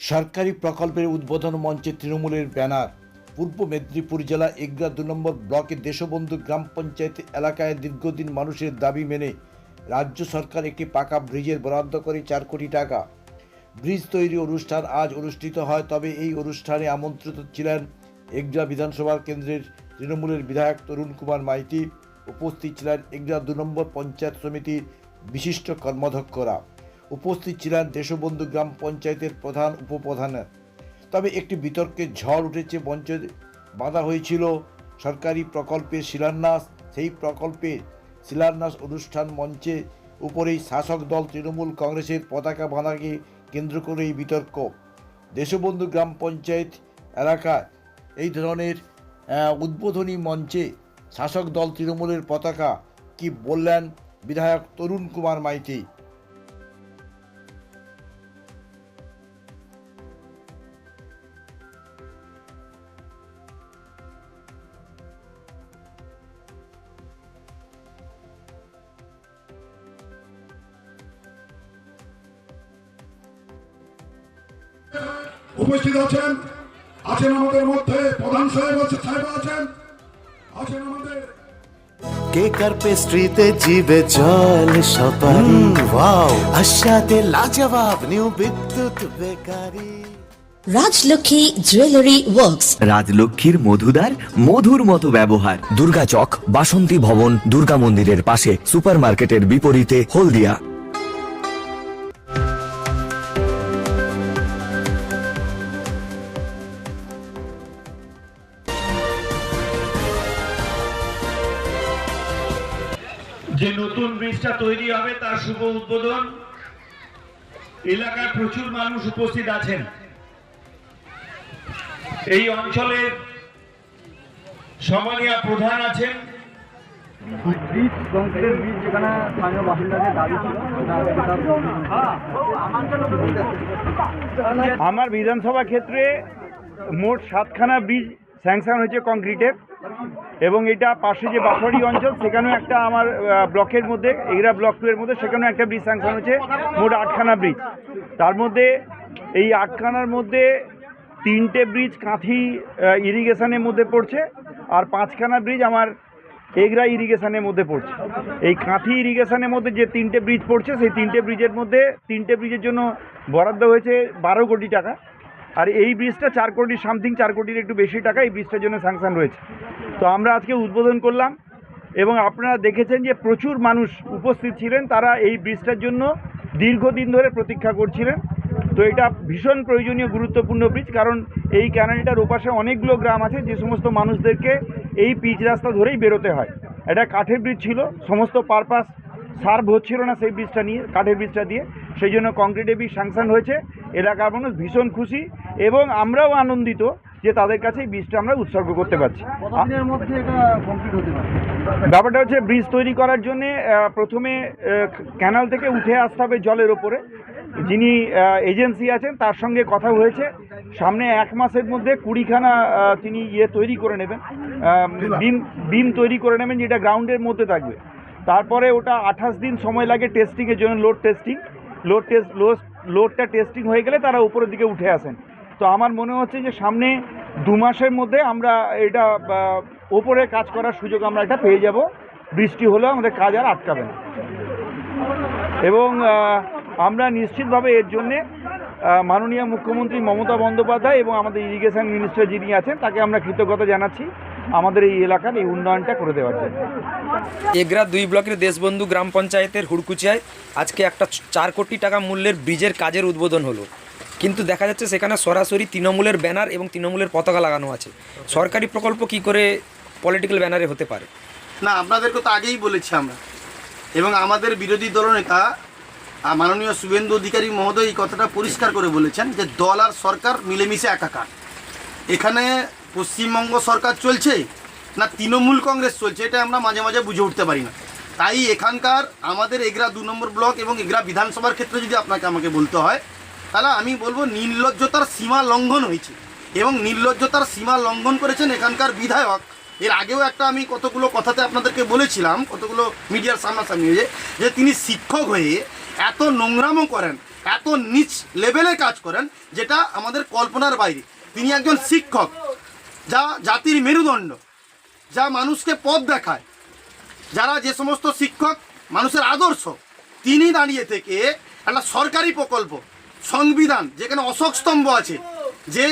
সরকারি প্রকল্পের উদ্বোধন মঞ্চে তৃণমূলের ব্যানার। পূর্ব মেদিনীপুর জেলা এগরা দু নম্বর ব্লকে দেশবন্ধু গ্রাম পঞ্চায়েত এলাকায় দীর্ঘদিন মানুষের দাবি মেনে রাজ্য সরকার একটি পাকা ব্রিজের বরাদ্দ করে চার কোটি টাকা। ব্রিজ তৈরি অনুষ্ঠান আজ অনুষ্ঠিত হয়, তবে এই অনুষ্ঠানে আমন্ত্রিত ছিলেন এগরা বিধানসভা কেন্দ্রের তৃণমূলের বিধায়ক তরুণ কুমার মাইতি। উপস্থিত ছিলেন এগরা দু নম্বর পঞ্চায়েত সমিতির বিশিষ্ট কর্মাধ্যক্ষরা। উপস্থিত ছিলেন দেশবন্ধু গ্রাম পঞ্চায়েতের প্রধান উপপ্রধানের। তবে একটি বিতর্কের ঝড় উঠেছে মঞ্চে বাঁধা হয়েছিল সরকারি প্রকল্পের শিলান্যাস। সেই প্রকল্পের শিলান্যাস অনুষ্ঠান মঞ্চে উপরেই শাসক দল তৃণমূল কংগ্রেসের পতাকা বাঁধাকে কেন্দ্র করে এই বিতর্ক। দেশবন্ধু গ্রাম পঞ্চায়েত এলাকায় এই ধরনের উদ্বোধনী মঞ্চে শাসক দল তৃণমূলের পতাকা কি বললেন বিধায়ক তরুণ কুমার মাইতি? উপস্থিত আছেন আছেন আমাদের মধ্যে প্রধান সাহেব আছে সাহেব আছেন আছেন আমাদের কেকার পেস্ট্রিতে জিবে জল সপারি? ওয়াও। আশাতে লাজবাব new Bidyut bakery. Rajlakshmi jewellery works. রাজলক্ষ্মীর মধুদার মধুর মতো ব্যবহার। দুর্গা চক বাসন্তী ভবন দুর্গা মন্দিরের পাশে সুপারমার্কেটের বিপরীতে হলদিয়া। যে নতুন ব্রিজটা তৈরি হবে তার শুভ উদ্বোধন। এলাকার প্রচুর মানুষ উপস্থিত আছেন। এই অঞ্চলের সমানিয়া প্রধান আছেন। আমার বিধানসভা ক্ষেত্রে মোট সাতখানা ব্রিজ স্যাংশন হয়েছে কংক্রিটের এবং এটা পাশে যে বাসড়ি অঞ্চল, সেখানেও একটা আমার ব্লকের মধ্যে, এগরা ব্লক টু এর মধ্যে সেখানেও একটা ব্রিজ স্যাংশন হয়েছে, মোট আটখানা ব্রিজ। তার মধ্যে এই আটখানার মধ্যে তিনটে ব্রিজ কাঁথি ইরিগেশনের মধ্যে পড়ছে, আর পাঁচখানা ব্রিজ আমার এগরা ইরিগেশনের মধ্যে পড়ছে। এই কাঁথি ইরিগেশনের মধ্যে যে তিনটে ব্রিজ পড়ছে, সেই তিনটে ব্রিজের মধ্যে, তিনটে ব্রিজের জন্য বরাদ্দ হয়েছে বারো কোটি টাকা। আর এই ব্রিজটা চার কোটি সামথিং, চার কোটির একটু বেশি টাকা এই ব্রিজটার জন্য স্যাংশন রয়েছে। তো আমরা আজকে উদ্বোধন করলাম এবং আপনারা দেখেছেন যে প্রচুর মানুষ উপস্থিত ছিলেন, তারা এই ব্রিজটার জন্য দীর্ঘদিন ধরে প্রতীক্ষা করছিলেন। তো এটা ভীষণ প্রয়োজনীয়, গুরুত্বপূর্ণ ব্রিজ, কারণ এই ক্যানালটার ওপাশে অনেকগুলো গ্রাম আছে, যে সমস্ত মানুষদেরকে এই পিচ রাস্তা ধরেই বেরোতে হয়। এটা কাঠের ব্রিজ ছিল, সমস্ত পারপাস সার্ভ হচ্ছিল না সেই ব্রিজটা নিয়ে, কাঠের ব্রিজটা দিয়ে। সেই জন্য কংক্রিটের ব্রিজ স্যাংশন হয়েছে। এলাকার মানুষ ভীষণ খুশি এবং আমরাও আনন্দিত যে তাদের কাছে এই ব্রিজটা আমরা উৎসর্গ করতে পারছি। ব্যাপারটা হচ্ছে ব্রিজ তৈরি করার জন্য প্রথমে ক্যানাল থেকে উঠে আসতে হবে জলের ওপরে। যিনি এজেন্সি আছেন তার সঙ্গে কথা হয়েছে। সামনে এক মাসের মধ্যে কুড়িখানা তিনি ইয়ে তৈরি করে নেবেন। বিম বিম তৈরি করে নেবেন যেটা গ্রাউন্ডের মধ্যে থাকবে। তারপরে ওটা আঠাশ দিন সময় লাগে টেস্টিংয়ের জন্য load testing load test load লোডটা testing হয়ে গেলে তারা উপরের দিকে উঠে আসেন। তো আমার মনে হচ্ছে যে সামনে দু মাসের মধ্যে আমরা এটা ওপরে কাজ করার সুযোগ আমরা এটা পেয়ে যাব। বৃষ্টি হলেও আমাদের কাজ আর আটকাবে না। এবং আমরা নিশ্চিতভাবে এর জন্যে মাননীয় মুখ্যমন্ত্রী মমতা বন্দ্যোপাধ্যায় এবং আমাদের ইরিগেশন মিনিস্টার যিনি আছেন, তাকে আমরা কৃতজ্ঞতা জানাচ্ছি আমাদের এই এলাকার এই উন্নয়নটা করে দেওয়ার জন্য। এগরা দুই ব্লকের দেশবন্ধু গ্রাম পঞ্চায়েতের হুড়কুচিয়ায় আজকে একটা চার কোটি টাকা মূল্যের ব্রিজের কাজের উদ্বোধন হলো। কিন্তু দেখা যাচ্ছে সেখানে সরাসরি তৃণমূলের ব্যানার এবং তৃণমূলের পতাকা লাগানো আছে। সরকারি প্রকল্প কি করে পলিটিক্যাল ব্যানারে হতে পারে? না, আপনাদেরকে তো আগেই বলেছি আমরা। এবং আমাদের বিরোধী দলনেতা মাননীয় শুভেন্দু অধিকারী মহোদয় এই কথাটা পরিষ্কার করে বলেছেন যে দল আর সরকার মিলেমিশে একাকার। এখানে পশ্চিমবঙ্গ সরকার চলছে না তৃণমূল কংগ্রেস চলছে, এটা আমরা মাঝে মাঝে বুঝে উঠতে পারি না। তাই এখানকার আমাদের এগরা দু নম্বর ব্লক এবং এগরা বিধানসভার ক্ষেত্রে যদি আপনাকে আমাকে বলতে হয় তাহলে আমি বলব নির্লজ্জতার সীমা লঙ্ঘন হয়েছে। এবং নির্লজ্জতার সীমা লঙ্ঘন করেছেন এখানকার বিধায়ক। এর আগেও একটা আমি কতগুলো কথাতে আপনাদেরকে বলেছিলাম, কতগুলো মিডিয়ার সামনাসামনি যে যে তিনি শিক্ষক হয়ে এত নোংরামও করেন, এত নিচ লেভেলের কাজ করেন, যেটা আমাদের কল্পনার বাইরে। তিনি একজন শিক্ষক, যা জাতির মেরুদণ্ড, যা মানুষকে পথ দেখায়। যারা যে সমস্ত শিক্ষক, মানুষের আদর্শ, তিনি দাঁড়িয়ে থেকে একটা সরকারি প্রকল্প সংবিধান, যেখানে অশোক স্তম্ভ আছে, যে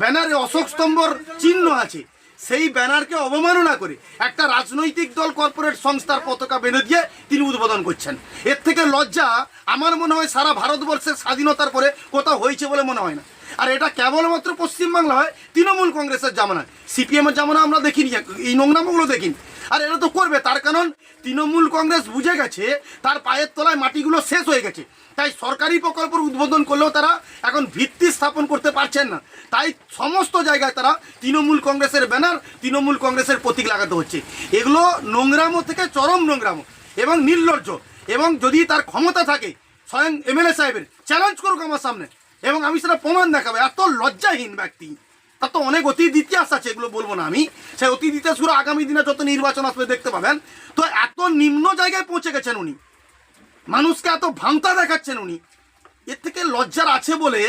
ব্যানারে অশোক স্তম্ভর চিহ্ন আছে, সেই ব্যানারকে অবমাননা করে একটা রাজনৈতিক দল কর্পোরেট সংস্থার পতাকা বেঁধে দিয়ে তিনি উদ্বোধন করছেন। এর থেকে লজ্জা আমার মনে হয় সারা ভারতবর্ষের স্বাধীনতার পরে কোথাও হয়েছে বলে মনে হয় না। আর এটা কেবলমাত্র পশ্চিমবাংলা হয়, তৃণমূল কংগ্রেসের জামানায়। সিপিএমের জামানা আমরা দেখিনি, এই নোংরামগুলো দেখিনি। আর এরা তো করবে, তার কারণ তৃণমূল কংগ্রেস বুঝে গেছে, তার পায়ের তলায় মাটিগুলো শেষ হয়ে গেছে। তাই সরকারি প্রকল্পের উদ্বোধন করলেও তারা এখন ভিত্তি স্থাপন করতে পারছেন না। তাই সমস্ত জায়গায় তারা তৃণমূল কংগ্রেসের ব্যানার, তৃণমূল কংগ্রেসের প্রতীক লাগাতে হচ্ছে। এগুলো নোংরামো থেকে চরম নোংরামো এবং নির্লজ্জ। এবং যদি তার ক্ষমতা থাকে, স্বয়ং এমএলএ সাহেবের চ্যালেঞ্জ করুক আমার সামনে। এবং আমি সেটা প্রমাণ দেখাবো, এত লজ্জাহীন ব্যক্তি। তার তো অনেক অতীত ইতিহাস আছে, এগুলো বলব না আমি। সেই অতীত ইতিহাসগুলো আগামী দিনে যত নির্বাচন আসবে দেখতে পাবেন। তো এত নিম্ন জায়গায় পৌঁছে গেছেন উনি। মানুষকে এত ভাঙতা দেখাচ্ছেন উনি। এর থেকে লজ্জার আছে বলে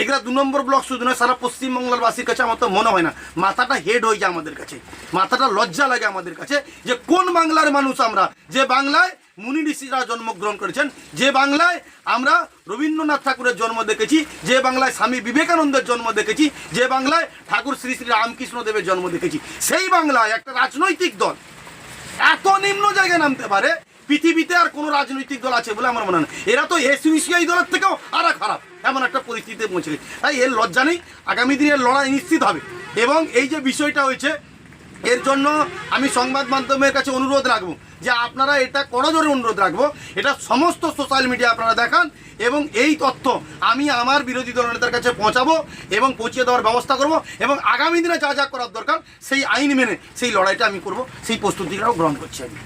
এগুলা দু নম্বর ব্লক শুধু নয়, সারা পশ্চিমবাংলার বাসীর কাছে আমার তো মনে হয় না। মাথাটা হেড হয়ে যায় আমাদের কাছে। মাথাটা লজ্জা লাগে আমাদের কাছে যে কোন বাংলার মানুষ আমরা? যে বাংলায় মুনি ঋষিরা জন্মগ্রহণ করেছেন। যে বাংলায় আমরা রবীন্দ্রনাথ ঠাকুরের জন্ম দেখেছি, যে বাংলায় স্বামী বিবেকানন্দের জন্ম দেখেছি, যে বাংলায় ঠাকুর শ্রী শ্রী রামকৃষ্ণ দেবের জন্ম দেখেছি। সেই বাংলায় একটা রাজনৈতিক দল এত নিম্ন জায়গায় নামতে পারে, পৃথিবীতে আর কোনো রাজনৈতিক দল আছে বলে আমার মনে হয় এরা তো এসইউসিআই দলের থেকেও আরও খারাপ, এমন একটা পরিস্থিতিতে পৌঁছে তাই এর লজ্জা নেই, আগামী দিনের লড়াই নিশ্চিত হবে। এবং এই যে বিষয়টা হয়েছে, এর জন্য আমি সংবাদ মাধ্যমের কাছে অনুরোধ রাখব যে আপনারা এটা করজোরে অনুরোধ রাখবো এটা সমস্ত সোশ্যাল মিডিয়া আপনারা দেখান এবং এই তথ্য আমি আমার বিরোধী দলনেতার কাছে পৌঁছাবো এবং পৌঁছে দেওয়ার ব্যবস্থা করব এবং আগামী দিনে যা যা করার দরকার সেই আইন মেনে সেই লড়াইটা আমি করব সেই প্রস্তুতিটাও গ্রহণ করছি আমি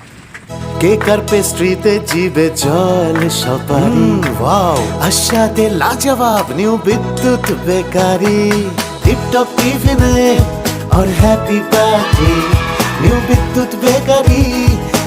কেকার পেস্ট্রিতে জিবে জল সপারি ওয়াও আশাতে লাজবাব নিউ বিদ্যুৎ বেকারি টিপটপ টিফিনে और happy party new Bidyut bakery